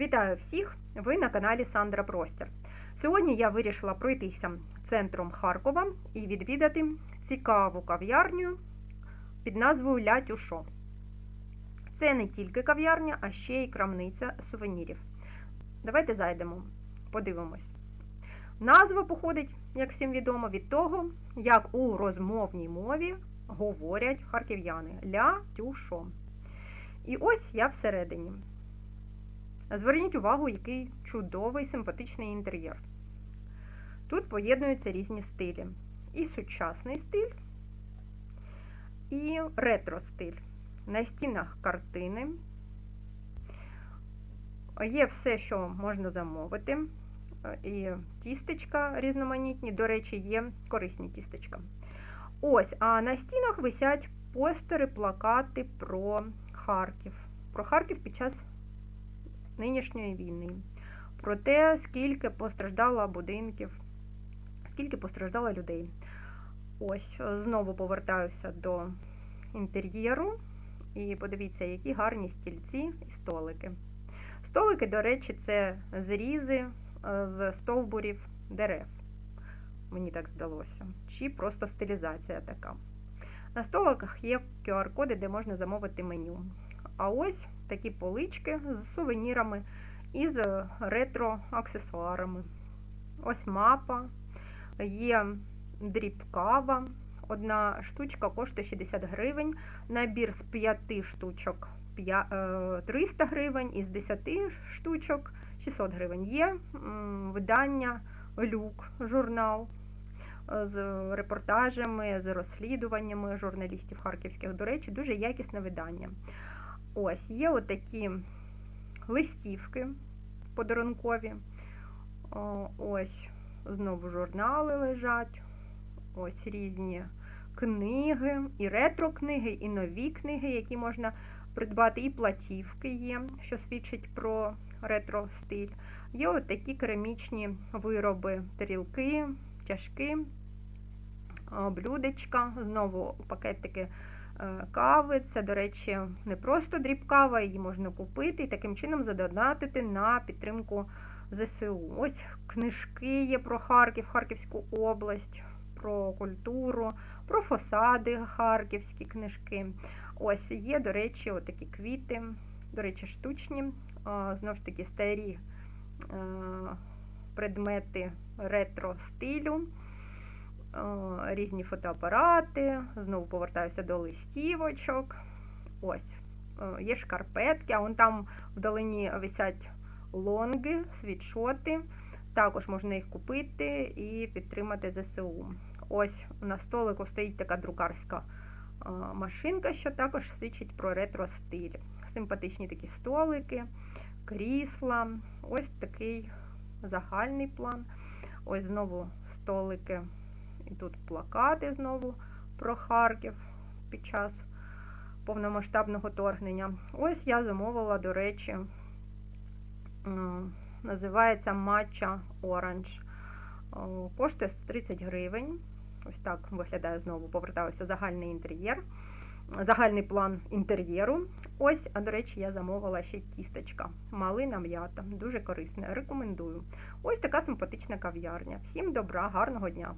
Вітаю всіх! Ви на каналі Сандра Простір. Сьогодні я вирішила пройтися центром Харкова і відвідати цікаву кав'ярню під назвою Ля Тюшо. Це не тільки кав'ярня, а ще й крамниця сувенірів. Давайте зайдемо, подивимось. Назва походить, як всім відомо, від того, як у розмовній мові говорять харків'яни Ля Тюшо. І ось я всередині. Зверніть увагу, який чудовий симпатичний інтер'єр. Тут поєднуються різні стилі. І сучасний стиль, і ретро-стиль. На стінах картини. Є все, що можна замовити. І тістечка різноманітні, до речі, є корисні тістечка. Ось, а на стінах висять постери, плакати про Харків. Про Харків під час нинішньої війни, про те, скільки постраждало будинків, скільки постраждало людей. Ось, знову повертаюся до інтер'єру. І подивіться, які гарні стільці і столики. Столики, до речі, це зрізи з стовбурів дерев. Мені так здалося. Чи просто стилізація така. На столиках є QR-коди, де можна замовити меню. А ось такі полички з сувенірами і з ретро-аксесуарами. Ось мапа, є дріб-кава. Одна штучка коштує 60 гривень. Набір з 5 штучок 300 гривень, із 10 штучок 600 гривень. Є видання люк, журнал з репортажами, з розслідуваннями журналістів харківських. До речі, дуже якісне видання. Ось, є отакі листівки подарункові. Ось, знову журнали лежать. Ось різні книги, і ретро-книги, і нові книги, які можна придбати, і платівки є, що свідчить про ретро-стиль. Є от такі керамічні вироби, тарілки, чашки, блюдечка, знову пакетики кави. Це, до речі, не просто дріб кава, її можна купити і таким чином задонатити на підтримку ЗСУ. Ось книжки є про Харків, Харківську область, про культуру, про фасади харківські книжки. Ось є, до речі, такі квіти, до речі, штучні, знову ж таки, старі предмети ретро-стилю. Різні фотоапарати, знову повертаюся до листівочок. Ось, є шкарпетки, а вон там вдалині висять лонги, світшоти. Також можна їх купити і підтримати ЗСУ. Ось на столику стоїть така друкарська машинка, що також свідчить про ретро-стиль. Симпатичні такі столики, крісла. Ось такий загальний план. Ось знову столики. І тут плакати знову про Харків під час повномасштабного торгнення. Ось я замовила, до речі, називається матча Оранж. Коштує 130 гривень. Ось так виглядає знову, повертаюся загальний інтер'єр, загальний план інтер'єру. Ось, а до речі, я замовила ще тістечка. Малина м'ята, дуже корисне. Рекомендую. Ось така симпатична кав'ярня. Всім добра, гарного дня!